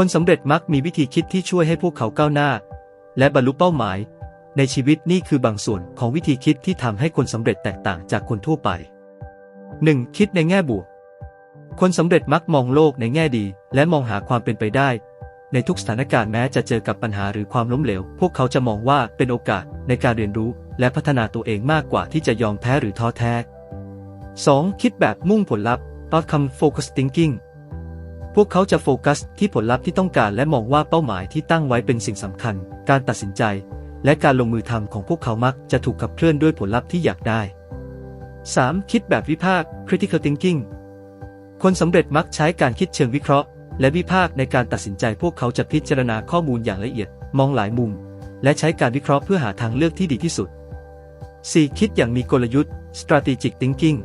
คนสำเร็จมักมีวิธีคิดที่ช่วยให้พวกเขาก้าวหน้า และบรรลุเป้าหมาย ในชีวิตนี่คือบางส่วนของวิธีคิดที่ทำให้คนสำเร็จแตกต่างจากคนทั่วไป 1. คิดในแง่บวก คนสำเร็จมักมองโลกในแง่ดี และมองหาความเป็นไปได้ ในทุกสถานการณ์แม้จะเจอกับปัญหาหรือความล้มเหลว พวกเขาจะมองว่าเป็นโอกาสในการเรียนรู้ และพัฒนาตัวเองมากกว่าที่จะยอมแพ้หรือท้อแท้ 2. คิดแบบมุ่งผลลัพธ์ outcome focused thinking พวกเขาจะโฟกัสที่ผลลัพธ์ที่ต้องการและมองว่าเป้าหมายที่ตั้งไว้เป็นสิ่งสำคัญ การตัดสินใจ และการลงมือทำของพวกเขามักจะถูกขับเคลื่อนด้วยผลลัพธ์ที่อยากได้ 3. คิดแบบวิพากษ์ critical thinking คนสำเร็จมักใช้การคิดเชิงวิเคราะห์ และวิพากษ์ในการตัดสินใจพวกเขาจะพิจารณาข้อมูลอย่างละเอียด มองหลายมุม และใช้การวิเคราะห์เพื่อหาทางเลือกที่ดีที่สุด 4. คิดอย่างมีกลยุทธ์ strategic thinking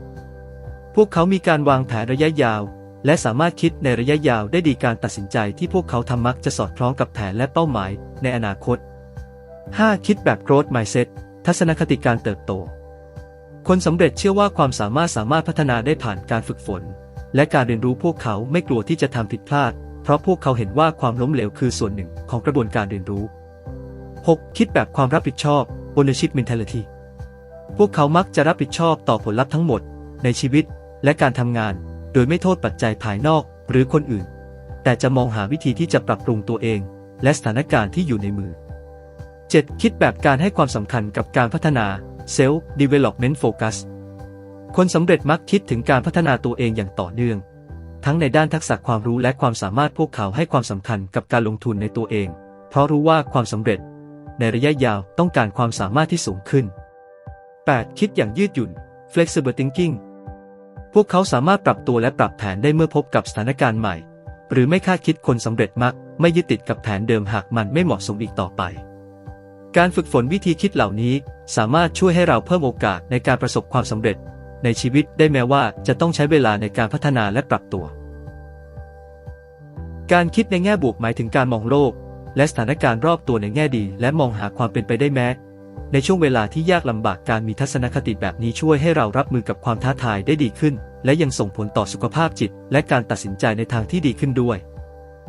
พวกเขามีการวางแผนระยะยาว และสามารถคิดในระยะยาวได้ดีการตัดสินใจที่พวกเขาทำมักจะสอดคล้องกับแผนและเป้าหมายในอนาคต 5. คิดแบบ growth mindset ทัศนคติการเติบโต คนสำเร็จเชื่อว่าความสามารถสามารถพัฒนาได้ผ่านการฝึกฝน และการเรียนรู้พวกเขาไม่กลัวที่จะทำผิดพลาด เพราะพวกเขาเห็นว่าความล้มเหลวคือส่วนหนึ่งของกระบวนการเรียนรู้ 6. คิดแบบความรับผิดชอบ ownership mentality พวกเขามักจะรับผิดชอบต่อผลลัพธ์ทั้งหมด ในชีวิตและการทำงาน โดยไม่โทษปัจจัยภายนอกหรือคนอื่น แต่จะมองหาวิธีที่จะปรับปรุงตัวเอง และสถานการณ์ที่อยู่ในมือ 7. คิดแบบการให้ความสำคัญกับการพัฒนา self development focus คนสำเร็จมักคิดถึงการพัฒนาตัวเองอย่างต่อเนื่อง ทั้งในด้านทักษะความรู้และความสามารถพวกเขาให้ความสำคัญกับการลงทุนในตัวเอง เพราะรู้ว่าความสำเร็จ ในระยะยาวต้องการความสามารถที่สูงขึ้น 8. คิดอย่างยืดหยุ่น flexible thinking พวกเขาสามารถปรับตัวและปรับแผนได้เมื่อพบกับสถานการณ์ใหม่ หรือไม่คาดคิดคนสำเร็จมัก ไม่ยึดติดกับแผนเดิมหากมันไม่เหมาะสมอีกต่อไป การฝึกฝนวิธีคิดเหล่านี้สามารถช่วยให้เราเพิ่มโอกาสในการประสบความสำเร็จ ในชีวิตได้แม้ว่าจะต้องใช้เวลาในการพัฒนาและปรับตัว การคิดในแง่บวกหมายถึงการมองโลก และสถานการณ์รอบตัวในแง่ดี และมองหาความเป็นไปได้แม้ ในช่วงเวลาที่ยากลำบากการมีทัศนคติแบบนี้ช่วยให้เรารับมือกับความท้าทายได้ดีขึ้น และยังส่งผลต่อสุขภาพจิต และการตัดสินใจในทางที่ดีขึ้นด้วย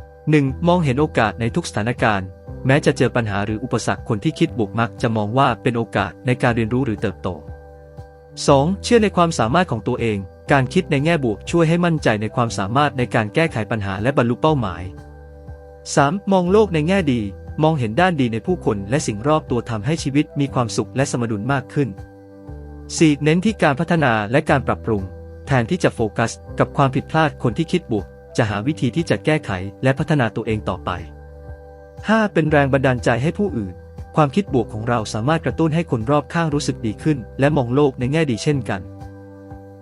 1. มองเห็นโอกาสในทุกสถานการณ์ แม้จะเจอปัญหาหรืออุปสรรคคนที่คิดบวกมักจะมองว่าเป็นโอกาสในการเรียนรู้หรือเติบโต 2. เชื่อในความสามารถของตัวเอง การคิดในแง่บวกช่วยให้มั่นใจในความสามารถในการแก้ไขปัญหาและบรรลุเป้าหมาย 3. มองโลกในแง่ดี มองเห็นด้านดีในผู้คนและสิ่งรอบตัวทำให้ชีวิตมีความสุขและสมดุลมากขึ้น 4. เน้นที่การพัฒนาและการปรับปรุง แทนที่จะโฟกัส กับความผิดพลาดคนที่คิดบวก จะหาวิธีที่จะแก้ไขและพัฒนาตัวเองต่อไป 5. เป็นแรงบันดาลใจให้ผู้อื่น ความคิดบวกของเราสามารถกระตุ้นให้คนรอบข้างรู้สึกดีขึ้น และมองโลกในแง่ดีเช่นกัน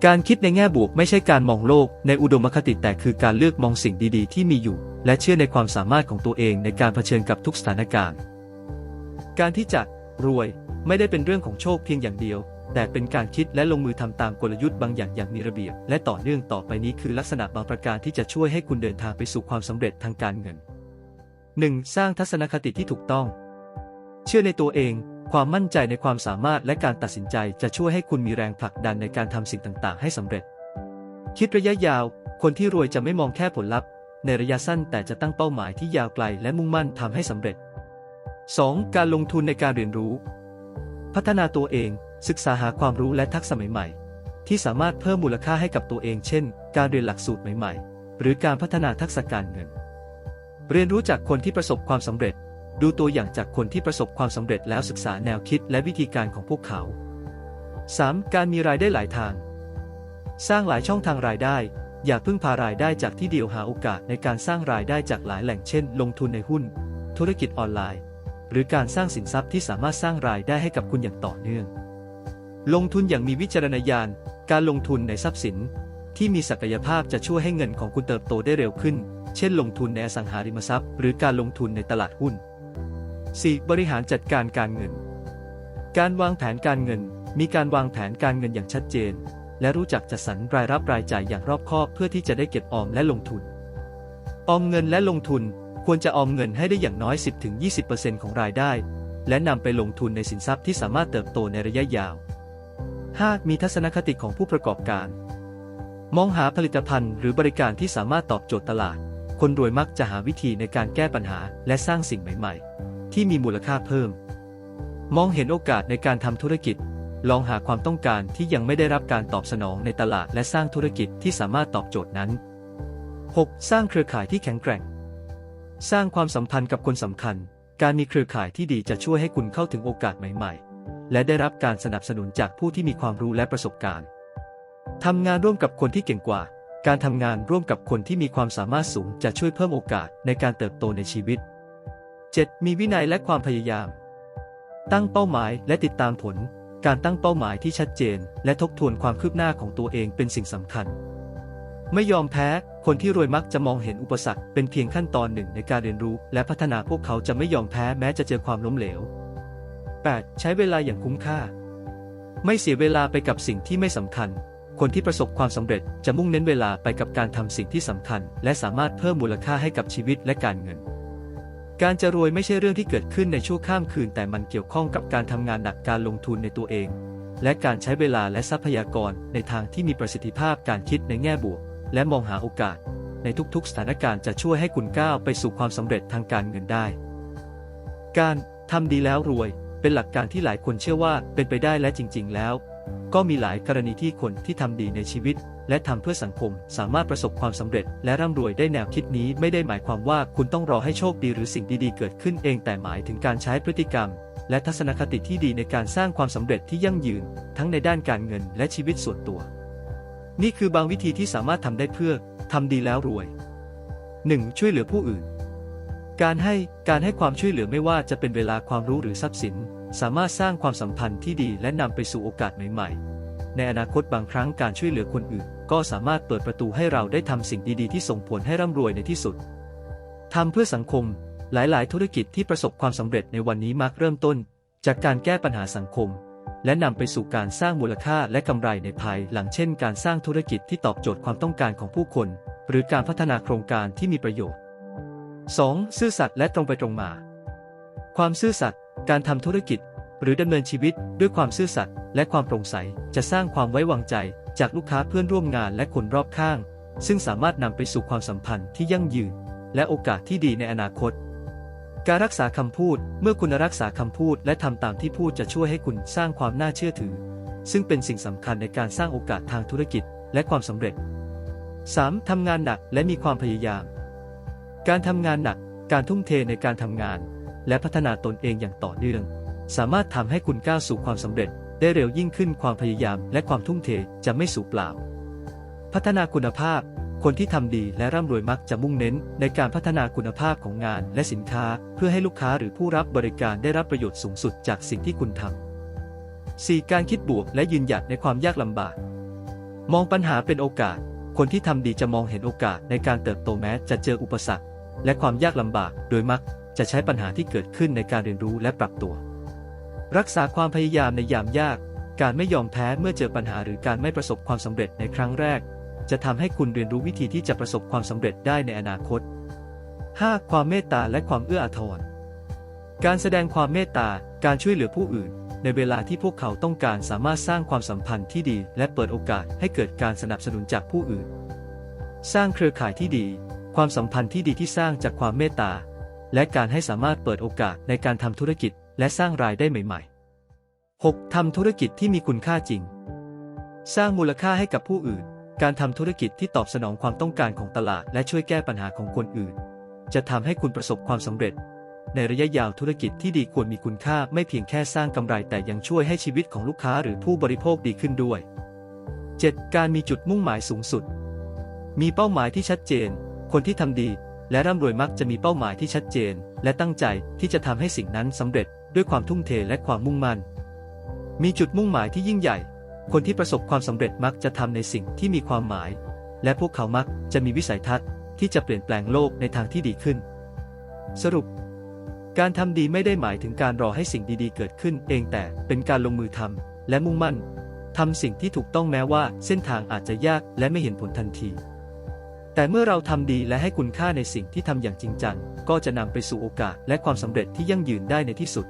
การคิดในแง่บวกไม่ใช่การมองโลกในอุดมคติแต่คือการเลือกมองสิ่งดีๆ ที่มีอยู่ และเชื่อในความสามารถของตัวเองในการเผชิญกับทุกสถานการณ์ การที่จะรวยไม่ได้เป็นเรื่องของโชคเพียงอย่างเดียว แต่เป็นการคิดและลงมือทำตามกลยุทธ์บางอย่างอย่างมีระเบียบ และต่อเนื่องต่อไปนี้คือลักษณะบางประการที่จะช่วยให้คุณเดินทางไปสู่ความสำเร็จทางการเงิน 1. สร้างทัศนคติที่ถูกต้อง เชื่อในตัวเอง ความมั่นใจในความสามารถและการตัดสินใจจะช่วยให้คุณมีแรงผลักดันในการทำสิ่งต่างๆ ให้สำเร็จ คิดระยะยาว คนที่รวยจะไม่มองแค่ผลลัพธ์ ในระยะสั้นแต่จะตั้งเป้าหมายที่ยาวไกลและมุ่งมั่นทำให้สำเร็จ 2. การลงทุนในการเรียนรู้ พัฒนาตัวเอง ศึกษาหาความรู้และทักษะใหม่ๆ ที่สามารถเพิ่มมูลค่าให้กับตัวเอง เช่น การเรียนหลักสูตรใหม่ๆ หรือการพัฒนาทักษะการเงิน เรียนรู้จากคนที่ประสบความสำเร็จ ดูตัวอย่างจากคนที่ประสบความสำเร็จแล้วศึกษาแนวคิดและวิธีการของพวกเขา 3. การมีรายได้หลายทาง สร้างหลายช่องทางรายได้ อย่าพึ่งพารายได้จากที่เดียวหาโอกาสในการสร้างรายได้จากหลายแหล่งเช่น ลงทุนในหุ้น ธุรกิจออนไลน์ หรือการสร้างสินทรัพย์ที่สามารถสร้างรายได้ให้กับคุณอย่างต่อเนื่อง ลงทุนอย่างมีวิจารณญาณ การลงทุนในทรัพย์สิน ที่มีศักยภาพจะช่วยให้เงินของคุณเติบโตได้เร็วขึ้น เช่น ลงทุนในอสังหาริมทรัพย์ หรือการลงทุนในตลาดหุ้น 4. บริหารจัดการการเงิน การวางแผนการเงิน มีการวางแผนการเงินอย่างชัดเจน และรู้จักจัดสรรรายรับรายจ่ายอย่างรอบคอบเพื่อที่จะได้เก็บออมและลงทุน ออมเงินและลงทุนควรจะออมเงินให้ได้อย่างน้อย 10-20%ของรายได้ และนำไปลงทุนในสินทรัพย์ที่สามารถเติบโตในระยะยาว 5. มีทัศนคติของผู้ประกอบการ มองหาผลิตภัณฑ์หรือบริการที่สามารถตอบโจทย์ตลาด คนรวยมักจะหาวิธีในการแก้ปัญหาและสร้างสิ่งใหม่ ๆ ที่มีมูลค่าเพิ่ม มองเห็นโอกาสในการทำธุรกิจ ลองหาความต้องการที่ยังไม่ได้รับการตอบสนองในตลาดและสร้างธุรกิจที่สามารถตอบโจทย์นั้น 6. สร้างเครือข่ายที่แข็งแกร่ง สร้างความสัมพันธ์กับคนสำคัญ การมีเครือข่ายที่ดีจะช่วยให้คุณเข้าถึงโอกาสใหม่ ๆ และได้รับการสนับสนุนจากผู้ที่มีความรู้และประสบการณ์ทำงานร่วมกับคนที่เก่งกว่า การทำงานร่วมกับคนที่มีความสามารถสูงจะช่วยเพิ่มโอกาสในการเติบโตในชีวิต 7. มีวินัยและความพยายาม ตั้งเป้าหมายและติดตามผล การตั้งเป้าหมายที่ชัดเจน และทบทวนความคืบหน้าของตัวเองเป็นสิ่งสำคัญ ไม่ยอมแพ้ คนที่รวยมักจะมองเห็นอุปสรรคเป็นเพียงขั้นตอนหนึ่งในการเรียนรู้ และพัฒนาพวกเขาจะไม่ยอมแพ้แม้จะเจอความล้มเหลว 8. ใช้เวลาอย่างคุ้มค่า ไม่เสียเวลาไปกับสิ่งที่ไม่สำคัญ คนที่ประสบความสำเร็จจะมุ่งเน้นเวลาไปกับการทำสิ่งที่สำคัญ และสามารถเพิ่มมูลค่าให้กับชีวิตและการเงิน การจะรวยไม่ใช่เรื่องที่เกิดขึ้นในชั่วข้ามคืน แต่มันเกี่ยวข้องกับการทำงานหนักการลงทุนในตัวเอง และการใช้เวลาและทรัพยากรในทางที่มีประสิทธิภาพการคิดในแง่บวก และมองหาโอกาส ในทุกๆ สถานการณ์จะช่วยให้คุณก้าวไปสู่ความสำเร็จทางการเงินได้ การทำดีแล้วรวย เป็นหลักการที่หลายคนเชื่อว่าเป็นไปได้และจริง ๆ แล้ว ก็มีหลายกรณีที่คนที่ทำดีในชีวิต และทำเพื่อสังคมสามารถประสบความสำเร็จ และร่ำรวยได้แนวคิดนี้ไม่ได้หมายความว่าคุณต้องรอให้โชคดีหรือสิ่งดีๆ เกิดขึ้นเองแต่หมายถึงการใช้พฤติกรรม และทัศนคติที่ดีในการสร้างความสำเร็จที่ยั่งยืน ทั้งในด้านการเงินและชีวิตส่วนตัว นี่คือบางวิธีที่สามารถทำได้เพื่อทำดีแล้วรวย 1. ช่วยเหลือผู้อื่น การให้การให้ความช่วยเหลือไม่ว่าจะเป็นเวลาความรู้หรือทรัพย์สิน สามารถสร้างความสัมพันธ์ที่ดีและนำไปสู่โอกาสใหม่ๆ ในอนาคตบางครั้งการช่วยเหลือคนอื่น ก็สามารถเปิดประตูให้เราได้ทำสิ่งดีๆ ที่ส่งผลให้ร่ำรวยในที่สุดทำเพื่อสังคมหลายๆ ธุรกิจที่ประสบความสำเร็จในวันนี้มักเริ่มต้น จากการแก้ปัญหาสังคม และนำไปสู่การสร้างมูลค่าและกำไรในภายหลังเช่น การสร้างธุรกิจที่ตอบโจทย์ความต้องการของผู้คน หรือการพัฒนาโครงการที่มีประโยชน์ 2. ซื่อสัตย์และตรงไปตรงมา ความซื่อสัตย์ การทำธุรกิจ หรือดำเนินชีวิตด้วยความซื่อสัตย์และความโปร่งใส จะสร้างความไว้วางใจจากลูกค้าเพื่อนร่วมงานและคนรอบข้าง ซึ่งสามารถนำไปสู่ความสัมพันธ์ที่ยั่งยืน และโอกาสที่ดีในอนาคต การรักษาคำพูด เมื่อคุณรักษาคำพูดและทำตามที่พูดจะช่วยให้คุณสร้างความน่าเชื่อถือ ซึ่งเป็นสิ่งสำคัญในการสร้างโอกาสทางธุรกิจและความสำเร็จ 3. ทำงานหนักและมีความพยายาม การทำงานหนัก การทุ่มเทในการทำงาน และพัฒนาตนเองอย่างต่อเนื่อง สามารถทำให้คุณก้าวสู่ความสำเร็จ ได้เร็วยิ่งขึ้นความพยายามและความทุ่มเทจะไม่สูญเปล่า พัฒนาคุณภาพ คนที่ทำดีและร่ำรวยมักจะมุ่งเน้น ในการพัฒนาคุณภาพของงานและสินค้า เพื่อให้ลูกค้าหรือผู้รับบริการได้รับประโยชน์สูงสุดจากสิ่งที่คุณทำ 4. การคิดบวกและยืนหยัดในความยากลำบาก มองปัญหาเป็นโอกาส คนที่ทำดีจะมองเห็นโอกาสในการเติบโตแม้จะเจออุปสรรค และความยากลำบากโดยมัก จะใช้ปัญหาที่เกิดขึ้นในการเรียนรู้และปรับตัว รักษาความพยายามในยามยาก การไม่ยอมแพ้เมื่อเจอปัญหาหรือการไม่ประสบความสำเร็จในครั้งแรก จะทำให้คุณเรียนรู้วิธีที่จะประสบความสำเร็จได้ในอนาคต 5. ความเมตตาและความเอื้ออาทร การแสดงความเมตตา การช่วยเหลือผู้อื่น ในเวลาที่พวกเขาต้องการสามารถสร้างความสัมพันธ์ที่ดี และเปิดโอกาสให้เกิดการสนับสนุนจากผู้อื่น สร้างเครือข่ายที่ดี ความสัมพันธ์ที่ดีที่สร้างจากความเมตตา และการให้สามารถเปิดโอกาสในการทำธุรกิจและสร้างรายได้ใหม่ ๆ 6. ทำธุรกิจที่มีคุณค่าจริง สร้างมูลค่าให้กับผู้อื่น การทำธุรกิจที่ตอบสนองความต้องการของตลาด และช่วยแก้ปัญหาของคนอื่น จะทำให้คุณประสบความสำเร็จ ในระยะยาวธุรกิจที่ดีควรมีคุณค่าไม่เพียงแค่สร้างกำไรแต่ยังช่วยให้ชีวิตของลูกค้าหรือผู้บริโภคดีขึ้นด้วย 7. การมีจุดมุ่งหมายสูงสุด มีเป้าหมายที่ชัดเจน คนที่ทำดี และร่ำรวยมักจะมีเป้าหมายที่ชัดเจน และตั้งใจที่จะทำให้สิ่งนั้นสำเร็จด้วยความทุ่มเทและความมุ่งมั่น มีจุดมุ่งหมายที่ยิ่งใหญ่ คนที่ประสบความสำเร็จมักจะทำในสิ่งที่มีความหมาย และพวกเขามักจะมีวิสัยทัศน์ ที่จะเปลี่ยนแปลงโลกในทางที่ดีขึ้น สรุป การทำดีไม่ได้หมายถึงการรอให้สิ่งดีๆ เกิดขึ้นเองแต่เป็นการลงมือทำและมุ่งมั่นทำสิ่งที่ถูกต้องแม้ว่าเส้นทางอาจจะยากและไม่เห็นผลทันที แต่เมื่อเราทำดีและให้คุณค่าในสิ่งที่ทำอย่างจริงจัง ก็จะนำไปสู่โอกาสและความสำเร็จที่ยั่งยืนได้ในที่สุด